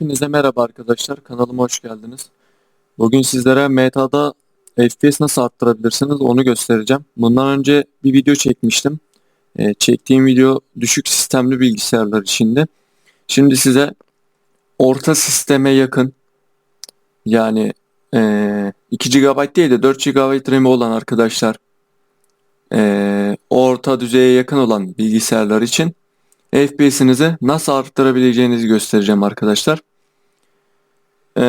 Hepinize merhaba arkadaşlar. Kanalıma hoş geldiniz. Bugün sizlere MTA'da FPS nasıl arttırabilirsiniz onu göstereceğim. Bundan önce bir video çekmiştim. Ee, çektiğim video düşük sistemli bilgisayarlar içinde. Şimdi size orta sisteme yakın yani ee, 2 GB değil de 4 GB RAM'i olan arkadaşlar ee, orta düzeye yakın olan bilgisayarlar için FPS'inizi nasıl arttırabileceğinizi göstereceğim arkadaşlar. Ee,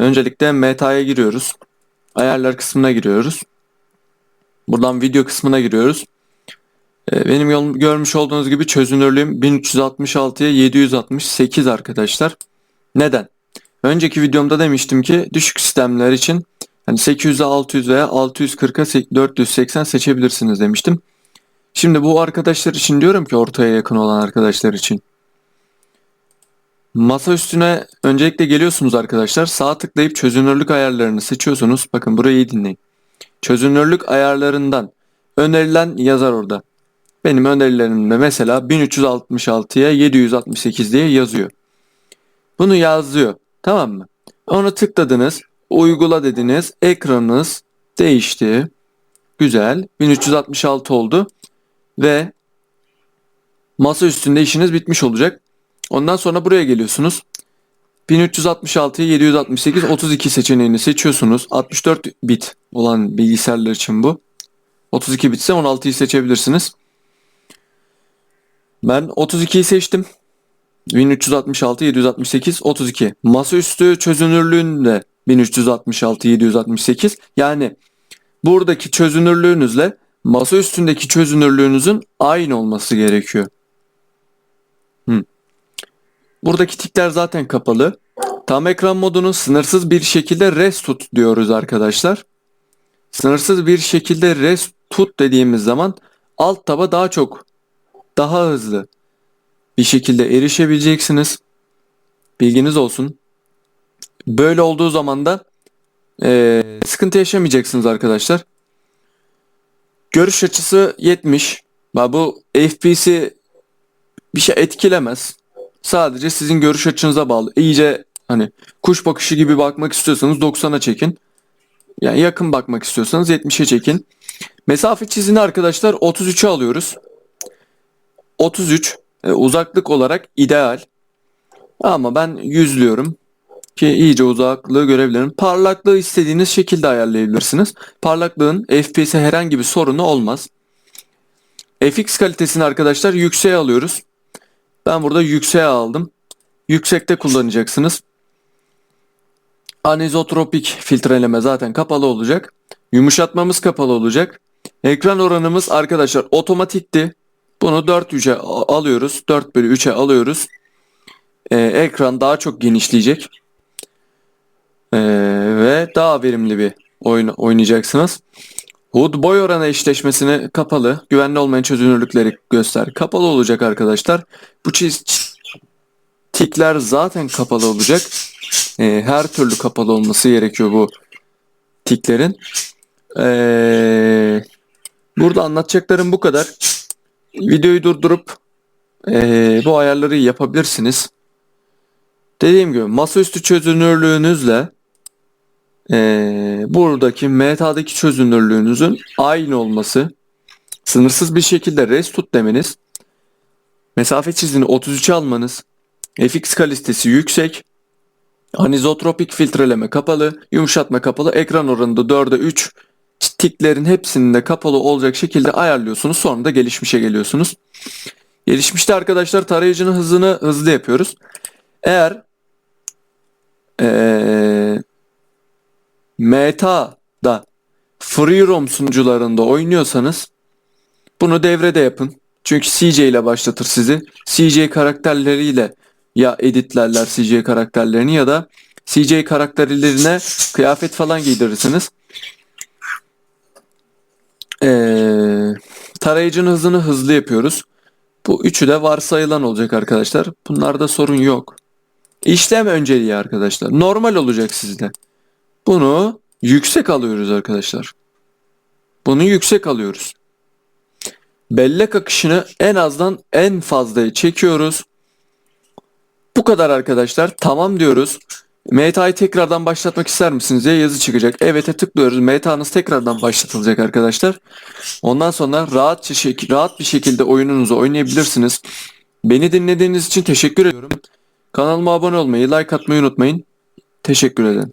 öncelikle meta'ya giriyoruz. Ayarlar kısmına giriyoruz. Buradan video kısmına giriyoruz. Ee, benim yol- görmüş olduğunuz gibi çözünürlüğüm 1366'ya 768 arkadaşlar. Neden? Önceki videomda demiştim ki düşük sistemler için hani 800'e 600 veya 640'a 480 seçebilirsiniz demiştim. Şimdi bu arkadaşlar için diyorum ki ortaya yakın olan arkadaşlar için. Masa üstüne öncelikle geliyorsunuz arkadaşlar. Sağ tıklayıp çözünürlük ayarlarını seçiyorsunuz. Bakın burayı iyi dinleyin. Çözünürlük ayarlarından önerilen yazar orada. Benim önerilerimde mesela 1366'ya 768 diye yazıyor. Bunu yazıyor. Tamam mı? Onu tıkladınız. Uygula dediniz. Ekranınız değişti. Güzel. 1366 oldu ve masa üstünde işiniz bitmiş olacak. Ondan sonra buraya geliyorsunuz. 1366'yı 768 32 seçeneğini seçiyorsunuz. 64 bit olan bilgisayarlar için bu. 32 bitse 16'yı seçebilirsiniz. Ben 32'yi seçtim. 1366 768 32. Masaüstü çözünürlüğünde 1366 768. Yani buradaki çözünürlüğünüzle masa üstündeki çözünürlüğünüzün aynı olması gerekiyor. Buradaki tikler zaten kapalı. Tam ekran modunu sınırsız bir şekilde rest tut diyoruz arkadaşlar. Sınırsız bir şekilde rest tut dediğimiz zaman alt taba daha çok, daha hızlı bir şekilde erişebileceksiniz. Bilginiz olsun. Böyle olduğu zaman da eee, sıkıntı yaşamayacaksınız arkadaşlar. Görüş açısı 70. Ba- Bu FPS'i bir şey etkilemez. Sadece sizin görüş açınıza bağlı. İyice hani kuş bakışı gibi bakmak istiyorsanız 90'a çekin. Yani yakın bakmak istiyorsanız 70'e çekin. Mesafe çizini arkadaşlar 33'e alıyoruz. 33 e, uzaklık olarak ideal. Ama ben yüzlüyorum ki iyice uzaklığı görebilirim. Parlaklığı istediğiniz şekilde ayarlayabilirsiniz. Parlaklığın FPS'e herhangi bir sorunu olmaz. FX kalitesini arkadaşlar yükseğe alıyoruz. Ben burada yükseğe aldım. Yüksekte kullanacaksınız. Anizotropik filtreleme zaten kapalı olacak. Yumuşatmamız kapalı olacak. Ekran oranımız arkadaşlar otomatikti. Bunu 4 3'e a- alıyoruz. 4 bölü 3'e alıyoruz. Ee, ekran daha çok genişleyecek. Ee, ve daha verimli bir oyun oynayacaksınız. HUD boy oranı eşleşmesini kapalı. Güvenli olmayan çözünürlükleri göster. Kapalı olacak arkadaşlar. Bu çiz tikler zaten kapalı olacak. Ee, her türlü kapalı olması gerekiyor bu tiklerin. Ee, burada anlatacaklarım bu kadar. Videoyu durdurup ee, bu ayarları yapabilirsiniz. Dediğim gibi masaüstü çözünürlüğünüzle ee, buradaki metadaki çözünürlüğünüzün aynı olması, sınırsız bir şekilde rest tut demeniz, mesafe çizini 33'e almanız, FX kalitesi yüksek, anizotropik filtreleme kapalı, yumuşatma kapalı, ekran oranı da 4'e 3, tiklerin hepsinin de kapalı olacak şekilde ayarlıyorsunuz. Sonra da gelişmişe geliyorsunuz. Gelişmişte arkadaşlar tarayıcının hızını hızlı yapıyoruz. Eğer ee, Meta'da FreeROM sunucularında oynuyorsanız bunu devrede yapın. Çünkü CJ ile başlatır sizi. CJ karakterleriyle ya editlerler CJ karakterlerini ya da CJ karakterlerine kıyafet falan giydirirsiniz. Ee, tarayıcının hızını hızlı yapıyoruz. Bu üçü de varsayılan olacak arkadaşlar. Bunlarda sorun yok. İşlem önceliği arkadaşlar. Normal olacak sizde. Bunu yüksek alıyoruz arkadaşlar. Bunu yüksek alıyoruz. Bellek akışını en azdan en fazlaya çekiyoruz. Bu kadar arkadaşlar. Tamam diyoruz. MTA'yı tekrardan başlatmak ister misiniz diye yazı çıkacak. Evet'e tıklıyoruz. MTA'nız tekrardan başlatılacak arkadaşlar. Ondan sonra rahat, rahat bir şekilde oyununuzu oynayabilirsiniz. Beni dinlediğiniz için teşekkür ediyorum. Kanalıma abone olmayı, like atmayı unutmayın. Teşekkür ederim.